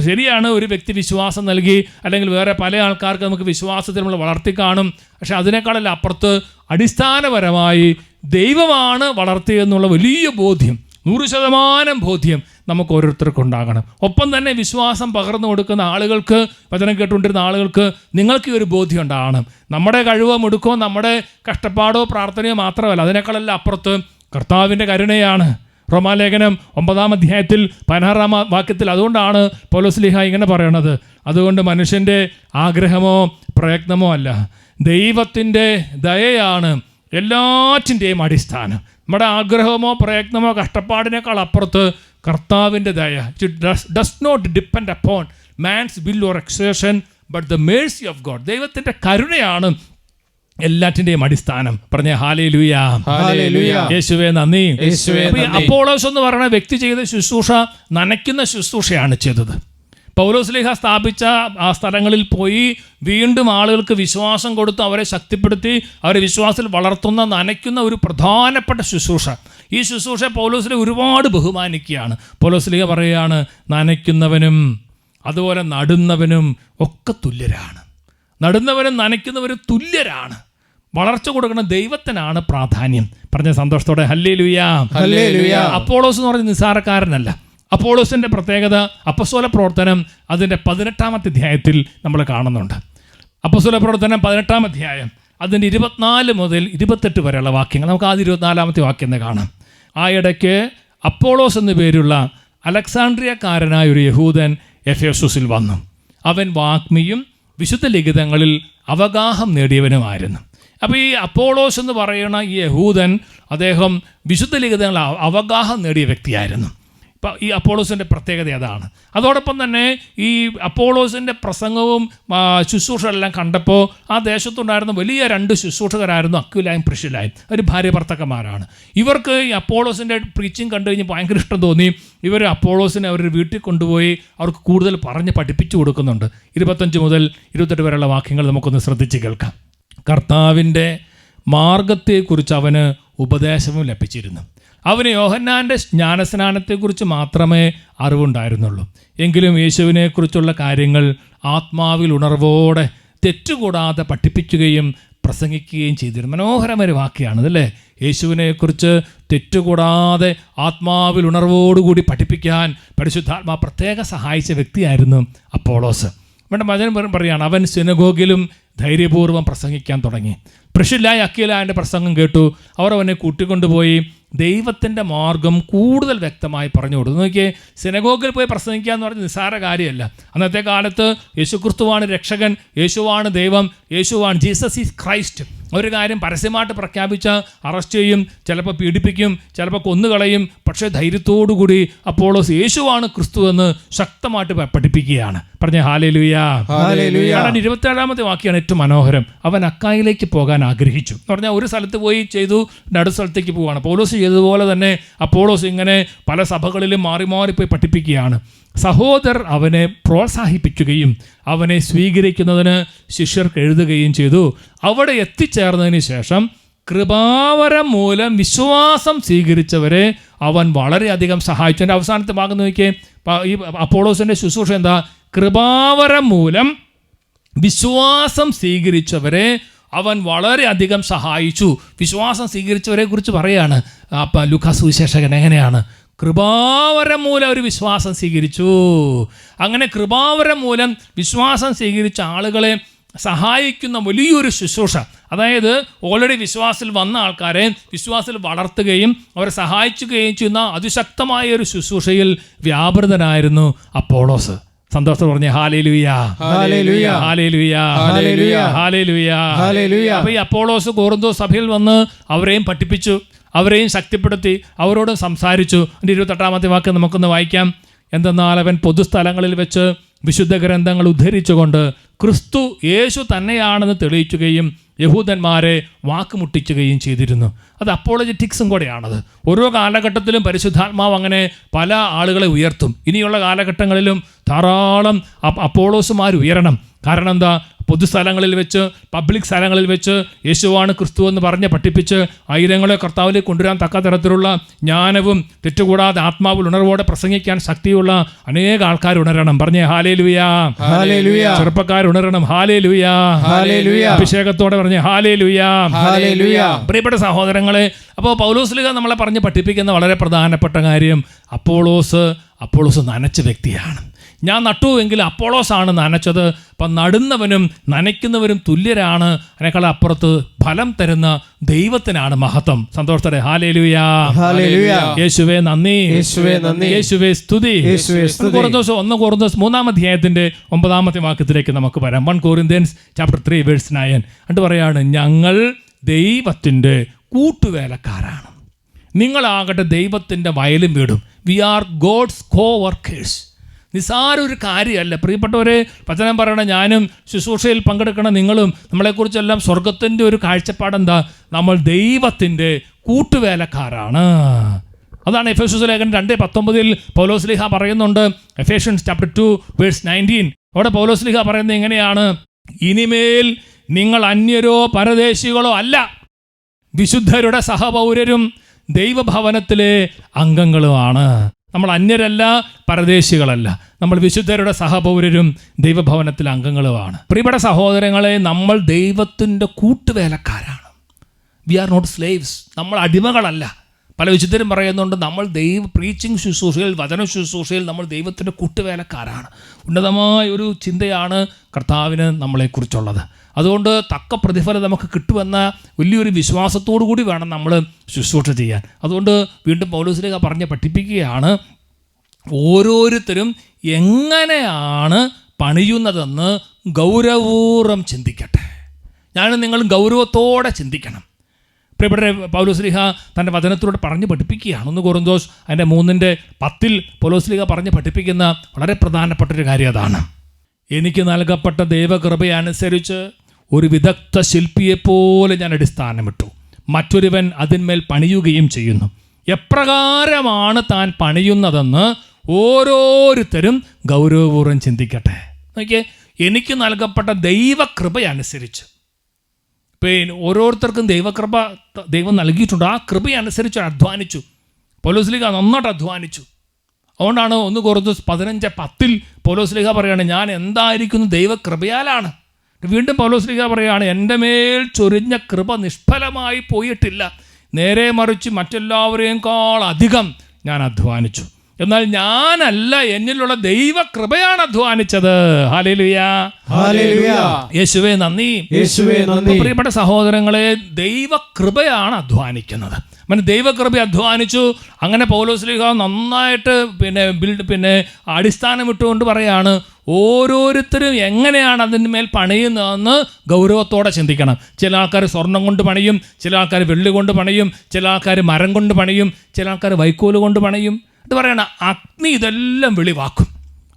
ശരിയാണ് ഒരു വ്യക്തി വിശ്വാസം നൽകി അല്ലെങ്കിൽ വേറെ പല ആൾക്കാർക്ക് നമുക്ക് വിശ്വാസത്തിൽ നമ്മൾ വളർത്തി കാണും പക്ഷെ അതിനേക്കാളല്ല അപ്പുറത്ത് അടിസ്ഥാനപരമായി ദൈവമാണ് വളർത്തിയെന്നുള്ള വലിയ ബോധ്യം നൂറ് ശതമാനം ബോധ്യം. നമുക്ക് ഓരോരുത്തർക്കും ഉണ്ടാകണം ഒപ്പം തന്നെ വിശ്വാസം പകർന്നു കൊടുക്കുന്ന ആളുകൾക്ക് വചനം കേട്ടുകൊണ്ടിരുന്ന ആളുകൾക്ക് നിങ്ങൾക്ക് ഈ ഒരു ബോധ്യം ഉണ്ടാകണം നമ്മുടെ കഴിവോ മുടുക്കോ നമ്മുടെ കഷ്ടപ്പാടോ പ്രാർത്ഥനയോ മാത്രമല്ല അതിനേക്കാളെല്ലാം അപ്പുറത്ത് കർത്താവിന്റെ കരുണയാണ്. റോമാലേഖനം ഒമ്പതാം അധ്യായത്തിൽ പതിനാറാം വാക്യത്തിൽ അതുകൊണ്ടാണ് പൗലോസ്ലിഹ ഇങ്ങനെ പറയണത്. അതുകൊണ്ട് മനുഷ്യന്റെ ആഗ്രഹമോ പ്രയത്നമോ അല്ല ദൈവത്തിന്റെ ദയയാണ് എല്ലാറ്റിന്റെയും അടിസ്ഥാനം. നമ്മുടെ ആഗ്രഹമോ പ്രയത്നമോ കഷ്ടപ്പാടിനേക്കാൾ അപ്പുറത്ത് കർത്താവിന്റെ ദയ. Does not depend upon man's will or exertion but the mercy of God ദൈവത്തിന്റെ കരുണയാണ് എല്ലാറ്റിന്റെയും അടിസ്ഥാനം. പറഞ്ഞ യേശുവേ നന്ദി. അപ്പോളോസ് എന്ന് പറയുന്ന വ്യക്തി ചെയ്ത ശുശ്രൂഷ നനയ്ക്കുന്ന ശുശ്രൂഷയാണ് ചെയ്തത്. പൗലോസ്ലിഹ സ്ഥാപിച്ച ആ സ്ഥലങ്ങളിൽ പോയി വീണ്ടും ആളുകൾക്ക് വിശ്വാസം കൊടുത്ത് അവരെ ശക്തിപ്പെടുത്തി അവരെ വിശ്വാസത്തിൽ വളർത്തുന്ന നനയ്ക്കുന്ന ഒരു പ്രധാനപ്പെട്ട ശുശ്രൂഷ. ഈ ശുശ്രൂഷ പൗലോസിലെ ഒരുപാട് ബഹുമാനിക്കുകയാണ്. പൗലോസ്ലിഹ പറയുകയാണ് നനയ്ക്കുന്നവനും അതുപോലെ നടുന്നവനും ഒക്കെ തുല്യരാണ്. നടുന്നവനും നനയ്ക്കുന്നവരും തുല്യരാണ്. വളർച്ച കൊടുക്കുന്ന ദൈവത്തിനാണ് പ്രാധാന്യം. പറഞ്ഞ സന്തോഷത്തോടെ ഹല്ലേ ലുയാ. അപ്പോളോസ് എന്ന് പറഞ്ഞ നിസ്സാരക്കാരനല്ല. അപ്പോളോസിന്റെ പ്രത്യേകത അപ്പസ്വല പ്രവർത്തനം അതിന്റെ പതിനെട്ടാമത്തെ അധ്യായത്തിൽ നമ്മൾ കാണുന്നുണ്ട്. അപ്പസ്വല പ്രവർത്തനം പതിനെട്ടാം അധ്യായം അതിന്റെ ഇരുപത്തിനാല് മുതൽ ഇരുപത്തെട്ട് വരെയുള്ള വാക്യങ്ങൾ. നമുക്ക് ആദ്യം ഇരുപത്തിനാലാമത്തെ വാക്യം തന്നെ കാണാം. ആ ഇടയ്ക്ക് അപ്പോളോസ് എന്നു പേരുള്ള അലക്സാണ്ട്രിയക്കാരനായ ഒരു യഹൂദൻ എഫേസൂസിൽ വന്നു. അവൻ വാഗ്മിയും വിശുദ്ധ ലിഖിതങ്ങളിൽ അവഗാഹം നേടിയവനുമായിരുന്നു. അപ്പോൾ ഈ അപ്പോളോസ് എന്ന് പറയുന്ന ഈ യഹൂദൻ അദ്ദേഹം വിശുദ്ധ ലിഖിതങ്ങൾ അവഗാഹം നേടിയ വ്യക്തിയായിരുന്നു. ഈ അപ്പോളോസിന്റെ പ്രത്യേകത അതാണ്. അതോടൊപ്പം തന്നെ ഈ അപ്പോളോസിന്റെ പ്രസംഗവും ശുശ്രൂഷകളെല്ലാം കണ്ടപ്പോൾ ആ ദേശത്തുണ്ടായിരുന്ന വലിയ രണ്ട് ശുശ്രൂഷകരായിരുന്നു അക്വിലായും പ്രിഷിലായും. ഒരു ഭാര്യ ഭർത്തക്കന്മാരാണ്. ഇവർക്ക് ഈ അപ്പോളോസിന്റെ പ്രീച്ചിങ് കണ്ടു കഴിഞ്ഞ് ഭയങ്കര ഇഷ്ടം തോന്നി. ഇവർ അപ്പോളോസിനെ അവരുടെ വീട്ടിൽ കൊണ്ടുപോയി അവർക്ക് കൂടുതൽ പറഞ്ഞ് പഠിപ്പിച്ചു കൊടുക്കുന്നുണ്ട്. ഇരുപത്തഞ്ച് മുതൽ ഇരുപത്തെട്ട് വരെയുള്ള വാക്യങ്ങൾ നമുക്കൊന്ന് ശ്രദ്ധിച്ച് കേൾക്കാം. കർത്താവിന്റെ മാർഗത്തെക്കുറിച്ച് അവന് ഉപദേശവും ലഭിച്ചിരുന്നു. അവന് യോഹന്നാന്റെ ജ്ഞാനസ്നാനത്തെക്കുറിച്ച് മാത്രമേ അറിവുണ്ടായിരുന്നുള്ളൂ. എങ്കിലും യേശുവിനെക്കുറിച്ചുള്ള കാര്യങ്ങൾ ആത്മാവിൽ ഉണർവോടെ തെറ്റുകൂടാതെ പഠിപ്പിക്കുകയും പ്രസംഗിക്കുകയും ചെയ്തിരുന്നു. മനോഹരമൊരു ഒരു വാക്യാണ് അതല്ലേ യേശുവിനെക്കുറിച്ച് തെറ്റുകൂടാതെ ആത്മാവിൽ ഉണർവോടുകൂടി പഠിപ്പിക്കാൻ പരിശുദ്ധാത്മാ പ്രത്യേക സഹായിച്ച വ്യക്തിയായിരുന്നു അപ്പോളോസ്. ഇവിടെ വചനം പറയുകയാണ് അവൻ സിനഗോഗിലും ധൈര്യപൂർവം പ്രസംഗിക്കാൻ തുടങ്ങി. പ്രഷില്ലായ അക്കീലായന്റെ പ്രസംഗം കേട്ടു. അവർ അവനെ കൂട്ടിക്കൊണ്ടുപോയി ദൈവത്തിന്റെ മാർഗം കൂടുതൽ വ്യക്തമായി പറഞ്ഞു കൊടുത്തു. നോക്കിയേ സിനഗോഗിൽ പോയി പ്രസംഗിക്കുക എന്ന് പറഞ്ഞ നിസ്സാര കാര്യമല്ല. അന്നത്തെ കാലത്ത് യേശുക്രിസ്തുവാണ് രക്ഷകൻ യേശുവാണ് ദൈവം യേശുവാണ് ജീസസ് ഈസ് ക്രൈസ്റ്റ്. ഒരു കാര്യം പരസ്യമായിട്ട് പ്രഖ്യാപിച്ച അറസ്റ്റ് ചെയ്യും ചിലപ്പോൾ പീഡിപ്പിക്കും ചിലപ്പോൾ കൊന്നുകളയും പക്ഷേ ധൈര്യത്തോടുകൂടി അപ്പോളോസ് യേശുവാണ് ക്രിസ്തു എന്ന് ശക്തമായിട്ട് പഠിപ്പിക്കുകയാണ്. പറഞ്ഞ ഹാലേലുയാ. ഹാലേലുയ. കാരണം ഇരുപത്തേഴാമത്തെ വാക്യാണ് ഏറ്റവും മനോഹരം. അവൻ അക്കായിലേക്ക് പോകാൻ ആഗ്രഹിച്ചു. എന്ന് പറഞ്ഞാൽ ഒരു സ്ഥലത്ത് പോയി ചെയ്തു നടു സ്ഥലത്തേക്ക് പോവുകയാണ്. പൗലോസ് ചെയ്തതുപോലെ തന്നെ അപ്പോളോസ് ഇങ്ങനെ പല സഭകളിലും മാറി മാറി പോയി പഠിപ്പിക്കുകയാണ്. സഹോദരർ അവനെ പ്രോത്സാഹിപ്പിക്കുകയും അവനെ സ്വീകരിക്കുന്നതിന് ശിഷ്യർക്ക് എഴുതുകയും ചെയ്തു. അവിടെ എത്തിച്ചേർന്നതിന് ശേഷം കൃപാവരം മൂലം വിശ്വാസം സ്വീകരിച്ചവരെ അവൻ വളരെയധികം സഹായിച്ചു. എന്റെ അവസാനത്തെ ഭാഗം നോക്കിയേ. ഈ അപ്പോളോസിന്റെ ശുശ്രൂഷ എന്താ? കൃപാവരം മൂലം വിശ്വാസം സ്വീകരിച്ചവരെ അവൻ വളരെയധികം സഹായിച്ചു. വിശ്വാസം സ്വീകരിച്ചവരെ കുറിച്ച് പറയാണ്. അപ്പം ലുഖ സുവിശേഷകൻ എങ്ങനെയാണ്? കൃപാവരം മൂലം ഒരു വിശ്വാസം സ്വീകരിച്ചു. അങ്ങനെ കൃപാവരം മൂലം വിശ്വാസം സ്വീകരിച്ച ആളുകളെ സഹായിക്കുന്ന വലിയൊരു ശുശ്രൂഷ. അതായത് ഓൾറെഡി വിശ്വാസത്തിൽ വന്ന ആൾക്കാരെ വിശ്വാസത്തിൽ വളർത്തുകയും അവരെ സഹായിക്കുകയും ചെയ്യുന്ന അതിശക്തമായ ഒരു ശുശ്രൂഷയിൽ വ്യാപൃതനായിരുന്നു അപ്പോളോസ്. സന്തോഷം പറഞ്ഞ് ഹാലേ ലുയാ ഹാലേ ലുയാ ഹാലേ ലുയാ അപ്പൊ ഈ അപ്പോളോസ് കോറിന്തോ സഭയിൽ വന്ന് അവരെയും പഠിപ്പിച്ചു അവരെയും ശക്തിപ്പെടുത്തി അവരോട് സംസാരിച്ചു. എന്റെ ഇരുപത്തെട്ടാമത്തെ വാക്ക് നമുക്കൊന്ന് വായിക്കാം. എന്തെന്നാൽ അവൻ പൊതുസ്ഥലങ്ങളിൽ വെച്ച് വിശുദ്ധ ഗ്രന്ഥങ്ങൾ ഉദ്ധരിച്ചുകൊണ്ട് ക്രിസ്തു യേശു തന്നെയാണെന്ന് തെളിയിക്കുകയും യഹൂദന്മാരെ വാക്കുമുട്ടിക്കുകയും ചെയ്തിരുന്നു. അത് അപ്പോളജറ്റിക്സും കൂടെയാണത്. ഓരോ കാലഘട്ടത്തിലും പരിശുദ്ധാത്മാവ് അങ്ങനെ പല ആളുകളെ ഉയർത്തും. ഇനിയുള്ള കാലഘട്ടങ്ങളിലും ധാരാളം അപ്പ- അപ്പോളോസുമാർ ഉയരണം കാരണം എന്താ? പൊതുസ്ഥലങ്ങളിൽ വെച്ച് പബ്ലിക് സ്ഥലങ്ങളിൽ വെച്ച് യേശുവാണ് ക്രിസ്തു എന്ന് പറഞ്ഞ് പഠിപ്പിച്ച് ആയിരങ്ങളെ കർത്താവിലേക്ക് കൊണ്ടുവരാൻ തക്ക തരത്തിലുള്ള ജ്ഞാനവും തെറ്റുകൂടാതെ ആത്മാവിൽ ഉണർവോടെ പ്രസംഗിക്കാൻ ശക്തിയുള്ള അനേക ആൾക്കാർ ഉണരണം പറഞ്ഞേ ഹാലേ ലുയാ. ചെറുപ്പക്കാർ ഉണരണം ഹാലേ ലുയാ. അഭിഷേകത്തോടെ പറഞ്ഞേ ഹാലേ ലുയാ. പ്രിയപ്പെട്ട സഹോദരങ്ങളെ അപ്പോൾ പൗലോസ്ലിക നമ്മളെ പറഞ്ഞ് പഠിപ്പിക്കുന്ന വളരെ പ്രധാനപ്പെട്ട കാര്യം അപ്പോളോസ് അപ്പോളോസ് നനച്ച വ്യക്തിയാണ് ഞാൻ നട്ടു എങ്കിൽ അപ്പോളോസ് ആണ് നനച്ചത്. അപ്പം നടുന്നവനും നനയ്ക്കുന്നവരും തുല്യരാണ്. അതിനേക്കാൾ അപ്പുറത്ത് ഫലം തരുന്ന ദൈവത്തിനാണ് മഹത്വം. സന്തോഷത്തെ. യേശുവേ നന്ദി. യേശുവേ സ്തുതി. കോറിന്തോസ് ഒന്ന് കോറിന്തോസ് മൂന്നാം അധ്യായത്തിന്റെ ഒമ്പതാമത്തെ വാക്യത്തിലേക്ക് നമുക്ക് വരാം. One Corinthians chapter three verse nine. എന്നിട്ട് പറയാണ് ഞങ്ങൾ ദൈവത്തിന്റെ കൂട്ടുവേലക്കാരാണ്. നിങ്ങളാകട്ടെ ദൈവത്തിന്റെ വയലും വീടും. We are God's co workers. നിസ്സാര ഒരു കാര്യമല്ല. പ്രിയപ്പെട്ടവരെ വചനം പറയണ ഞാനും ശുശ്രൂഷയിൽ പങ്കെടുക്കണ നിങ്ങളും നമ്മളെക്കുറിച്ചെല്ലാം സ്വർഗത്തിന്റെ ഒരു കാഴ്ചപ്പാടെന്താ? നമ്മൾ ദൈവത്തിന്റെ കൂട്ടുവേലക്കാരാണ്. അതാണ് എഫേഷ്യസ് ലേഖൻ രണ്ട് പത്തൊമ്പതിൽ പൗലോസ്ലിഹ പറയുന്നുണ്ട്. Ephesians chapter two verse nineteen അവിടെ പൗലോസ്ലിഹ പറയുന്നത് എങ്ങനെയാണ്? ഇനിമേൽ നിങ്ങൾ അന്യരോ പരദേശികളോ അല്ല വിശുദ്ധരുടെ സഹപൗരരും ദൈവഭവനത്തിലെ അംഗങ്ങളുമാണ്. നമ്മൾ അന്യരല്ല പരദേശികളല്ല. നമ്മൾ വിശുദ്ധരുടെ സഹപൗരരും ദൈവഭവനത്തിലെ അംഗങ്ങളുമാണ്. പ്രിയപ്പെട്ട സഹോദരങ്ങളെ നമ്മൾ ദൈവത്തിന്റെ കൂട്ടുവേലക്കാരാണ്. വി ആർ നോട്ട് സ്ലേവ്സ് നമ്മൾ അടിമകളല്ല. പല വിശുദ്ധരും പറയുന്നുണ്ട് നമ്മൾ ദൈവ പ്രീച്ചിങ് ശുശ്രൂഷയിൽ വചന ശുശ്രൂഷയിൽ നമ്മൾ ദൈവത്തിന്റെ കൂട്ടുവേലക്കാരാണ്. ഉന്നതമായ ഒരു ചിന്തയാണ് കർത്താവിന് നമ്മളെക്കുറിച്ചുള്ളത്. അതുകൊണ്ട് തക്ക പ്രതിഫലം നമുക്ക് കിട്ടുമെന്ന വലിയൊരു വിശ്വാസത്തോടു കൂടി വേണം നമ്മൾ ശുശ്രൂഷ ചെയ്യാൻ. അതുകൊണ്ട് വീണ്ടും പൗലോസിലേക്ക് പറഞ്ഞ് പഠിപ്പിക്കുകയാണ് ഓരോരുത്തരും എങ്ങനെയാണ് പണിയുന്നതെന്ന് ഗൗരവപൂർവം ചിന്തിക്കട്ടെ. ഞാൻ നിങ്ങളും ഗൗരവത്തോടെ ചിന്തിക്കണം. പ്രിയപ്പെട്ട പൗലോസ്ലിഹ തന്റെ വചനത്തിലൂടെ പറഞ്ഞ് പഠിപ്പിക്കുകയാണ്. ഒന്ന് കോറിന്തോസ് അതിന്റെ മൂന്നിന്റെ പത്തിൽ പൗലോസ്ലിഹ പറഞ്ഞ് പഠിപ്പിക്കുന്ന വളരെ പ്രധാനപ്പെട്ട ഒരു കാര്യം അതാണ്. എനിക്ക് നൽകപ്പെട്ട ദൈവകൃപയനുസരിച്ച് ഒരു വിദഗ്ധ ശില്പിയെപ്പോലെ ഞാൻ അടിസ്ഥാനമിട്ടു. മറ്റൊരുവൻ അതിന്മേൽ പണിയുകയും ചെയ്യുന്നു. എപ്രകാരമാണ് താൻ പണിയുന്നതെന്ന് ഓരോരുത്തരും ഗൗരവപൂർവം ചിന്തിക്കട്ടെ. നോക്കിയേ എനിക്ക് നൽകപ്പെട്ട ദൈവകൃപ അനുസരിച്ച് പിന്നെ ഓരോരുത്തർക്കും ദൈവകൃപ ദൈവം നൽകിയിട്ടുണ്ട്. ആ കൃപയനുസരിച്ച് അധ്വാനിച്ചു. പോലോസ്ലിക നന്നായിട്ട് അധ്വാനിച്ചു. അതുകൊണ്ടാണ് ഒന്ന് കുറച്ച് പതിനഞ്ച് പത്തിൽ പൗലോസ്ലിഹ പറയുകയാണ് ഞാൻ എന്തായിരിക്കുന്നു ദൈവകൃപയാലാണ്. വീണ്ടും പൗലോസ്ലിക പറയുകയാണ് എന്റെ മേൽ ചൊരിഞ്ഞ കൃപ നിഷ്ഫലമായി പോയിട്ടില്ല. നേരെ മറിച്ച് മറ്റെല്ലാവരെയും കാൾ അധികം ഞാൻ അധ്വാനിച്ചു. എന്നാൽ ഞാനല്ല എന്നിലുള്ള ദൈവ കൃപയാണ് അധ്വാനിച്ചത് യേശുവേ നന്ദി. യേശുവേ നന്ദി. പ്രിയപ്പെട്ട സഹോദരങ്ങളെ ദൈവ കൃപയാണ് അധ്വാനിക്കുന്നത്. അങ്ങനെ ദൈവകൃപ അധ്വാനിച്ചു. അങ്ങനെ പൗലോസ്ലിഹ നന്നായിട്ട് പിന്നെ ബിൽഡ് പിന്നെ അടിസ്ഥാനം ഇട്ടുകൊണ്ട് പറയാണ് ഓരോരുത്തരും എങ്ങനെയാണ് അതിന്മേൽ മേൽ പണിയുന്നതെന്ന് ഗൗരവത്തോടെ ചിന്തിക്കണം. ചില ആൾക്കാർ സ്വർണം കൊണ്ട് പണിയും ചില ആൾക്കാർ വെള്ളി കൊണ്ട് പണിയും ചില ആൾക്കാർ മരം കൊണ്ട് പണിയും ചില ആൾക്കാർ വൈക്കോൽ കൊണ്ട് പണിയും. ഇത് പറയണ അഗ്നി ഇതെല്ലാം വെളിവാക്കും.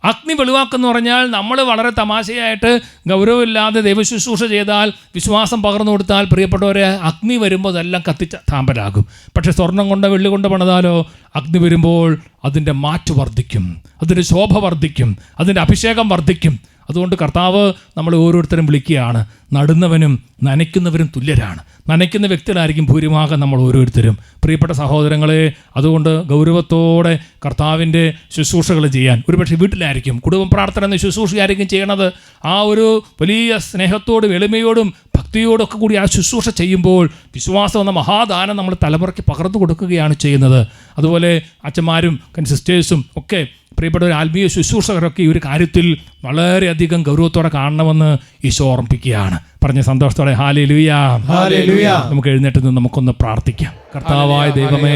അഗ്നി വെളിവാക്കെന്ന് പറഞ്ഞാൽ നമ്മൾ വളരെ തമാശയായിട്ട് ഗൗരവമില്ലാതെ ദൈവശുശ്രൂഷ ചെയ്താൽ വിശ്വാസം പകർന്നു കൊടുത്താൽ പ്രിയപ്പെട്ടവരെ അഗ്നി വരുമ്പോൾ അതെല്ലാം കത്തിച്ച താമ്പലാകും. പക്ഷേ സ്വർണം കൊണ്ട് വെള്ളി കൊണ്ട് പണിതാലോ അഗ്നി വരുമ്പോൾ അതിന്റെ മാറ്റ് വർദ്ധിക്കും അതിന്റെ ശോഭ വർദ്ധിക്കും അതിന്റെ അഭിഷേകം വർദ്ധിക്കും. അതുകൊണ്ട് കർത്താവ് നമ്മൾ ഓരോരുത്തരും വിളിക്കുകയാണ്. നടുന്നവനും നനയ്ക്കുന്നവരും തുല്യരാണ്. നനയ്ക്കുന്ന വ്യക്തികളായിരിക്കും ഭൂരിഭാഗം നമ്മൾ ഓരോരുത്തരും. പ്രിയപ്പെട്ട സഹോദരങ്ങളെ അതുകൊണ്ട് ഗൗരവത്തോടെ കർത്താവിന്റെ ശുശ്രൂഷകൾ ചെയ്യാൻ. ഒരുപക്ഷെ വീട്ടിലായിരിക്കും കുടുംബ പ്രാർത്ഥന എന്ന ശുശ്രൂഷയായിരിക്കും ചെയ്യണത്. ആ ഒരു വലിയ സ്നേഹത്തോടും എളിമയോടും ഭക്തിയോടൊക്കെ കൂടി ആ ശുശ്രൂഷ ചെയ്യുമ്പോൾ വിശ്വാസം എന്ന മഹാദാനം നമ്മൾ തലമുറയ്ക്ക് പകർന്നു കൊടുക്കുകയാണ് ചെയ്യുന്നത്. അതുപോലെ അച്ഛന്മാരും സിസ്റ്റേഴ്സും ഒക്കെ പ്രിയപ്പെട്ട ഒരു ആത്മീയ ശുശ്രൂഷകരൊക്കെ ഈ ഒരു കാര്യത്തിൽ വളരെയധികം ഗൗരവത്തോടെ കാണണമെന്ന് ഈശോ ഓർമ്മിപ്പിക്കുകയാണ്. പറഞ്ഞ സന്തോഷത്തോടെ. ഹാലി ലുയാ നമുക്ക് എഴുന്നേറ്റ് നിന്ന് നമുക്കൊന്ന് പ്രാർത്ഥിക്കാം. കർത്താവായ ദൈവമേ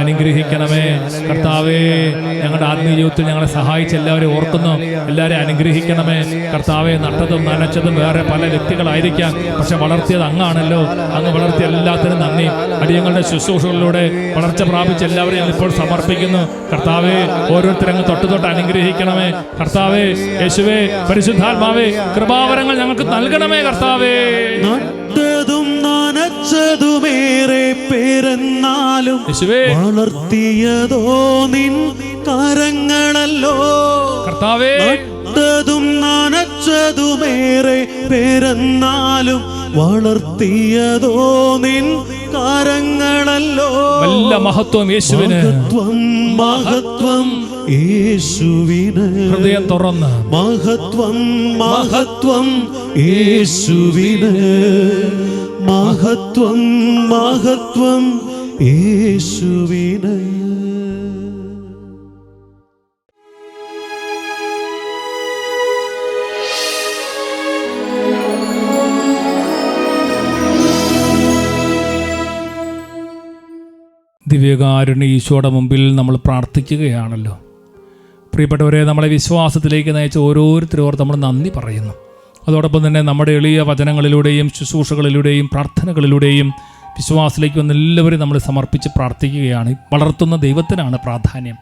അനുഗ്രഹിക്കണമേ. കർത്താവേ ഞങ്ങളുടെ ആത്മീയ ജീവിതത്തിൽ ഞങ്ങളെ സഹായിച്ച് എല്ലാവരും ഓർക്കുന്നു. എല്ലാവരെയും അനുഗ്രഹിക്കണമേ. കർത്താവെ നട്ടതും നനച്ചതും വേറെ പല വ്യക്തികളായിരിക്കാം. പക്ഷെ വളർത്തിയത് അങ്ങാണല്ലോ. അങ്ങ് വളർത്തിയ എല്ലാത്തിനും നന്ദി. അടിയങ്ങളുടെ ശുശ്രൂഷകളിലൂടെ വളർച്ച പ്രാപിച്ച എല്ലാവരെയും ഇപ്പോൾ സമർപ്പിക്കുന്നു. കർത്താവെ ഓരോരുത്തരങ്ങ് തൊട്ട് തൊട്ട് അനുഗ്രഹിക്കണമേ. കർത്താവേ യേശുവേ പരിശുദ്ധാത്മാവേ കൃപാവരങ്ങൾ ഞങ്ങൾക്ക് നൽകണമേ കർത്താവേ. നട്ടതും നനച്ചതുമേറെ പേരെന്നാലും വളർത്തിയതോ നിൻ കരങ്ങളല്ലോ. കർത്താവേ. നട്ടതും നനച്ചതുമേറെ പേരെന്നാലും വളർത്തിയതോ നിൻ കരങ്ങളല്ലോ. വല്ല മഹത്വം യേശുവിന്. മഹത്വം മഹത്വം. യേശുവിന് ഹൃദയം തുറന്ന്. മഹത്വം മഹത്വം യേശുവിന്. മഹത്വം മഹത്വം യേശുവിന്. ദിവ്യകാരുണ്യ ഈശോയുടെ മുമ്പിൽ നമ്മൾ പ്രാർത്ഥിക്കുകയാണല്ലോ. പ്രിയപ്പെട്ടവരെ നമ്മളെ വിശ്വാസത്തിലേക്ക് നയിച്ച ഓരോരുത്തരോട് നമ്മൾ നന്ദി പറയുന്നു. അതോടൊപ്പം തന്നെ നമ്മുടെ എളിയ വചനങ്ങളിലൂടെയും ശുശ്രൂഷകളിലൂടെയും പ്രാർത്ഥനകളിലൂടെയും വിശ്വാസത്തിലേക്ക് വന്ന എല്ലാവരും നമ്മൾ സമർപ്പിച്ച് പ്രാർത്ഥിക്കുകയാണ്. വളർത്തുന്ന ദൈവത്തിനാണ് പ്രാധാന്യം.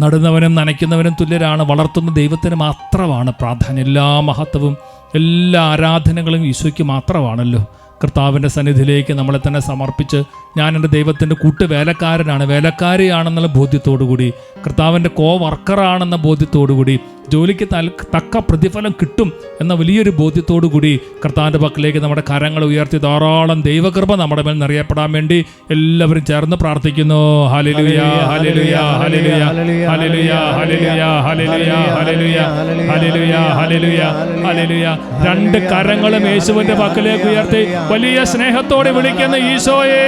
നടുന്നവനും നനയ്ക്കുന്നവനും തുല്യരാണ്. വളർത്തുന്ന ദൈവത്തിന് മാത്രമാണ് പ്രാധാന്യം. എല്ലാ മഹത്വവും എല്ലാ ആരാധനകളും ഈശോയ്ക്ക് മാത്രമാണല്ലോ. കർത്താവിന്റെ സന്നിധിയിലേക്ക് നമ്മളെ തന്നെ സമർപ്പിച്ച് ഞാൻ എന്റെ ദൈവത്തിന്റെ കൂട്ട് വേലക്കാരനാണ് വേലക്കാരിയാണെന്നുള്ള ബോധ്യത്തോടുകൂടി കർത്താവിന്റെ കോ വർക്കറാണെന്ന ബോധ്യത്തോടുകൂടി ജോലിക്ക് തക്ക പ്രതിഫലം കിട്ടും എന്ന വലിയൊരു ബോധ്യത്തോടു കൂടി കർത്താവിന്റെ പക്കലേക്ക് നമ്മുടെ കരങ്ങൾ ഉയർത്തി ധാരാളം ദൈവകൃപ നമ്മുടെ മേൽ നിറയപ്പെടാൻ വേണ്ടി എല്ലാവരും ചേർന്ന് പ്രാർത്ഥിക്കുന്നു രണ്ട് കരങ്ങളും യേശുവിന്റെ പക്കലേക്ക് ഉയർത്തി വലിയ സ്നേഹത്തോടെ വിളിക്കുന്ന ഈശോയേ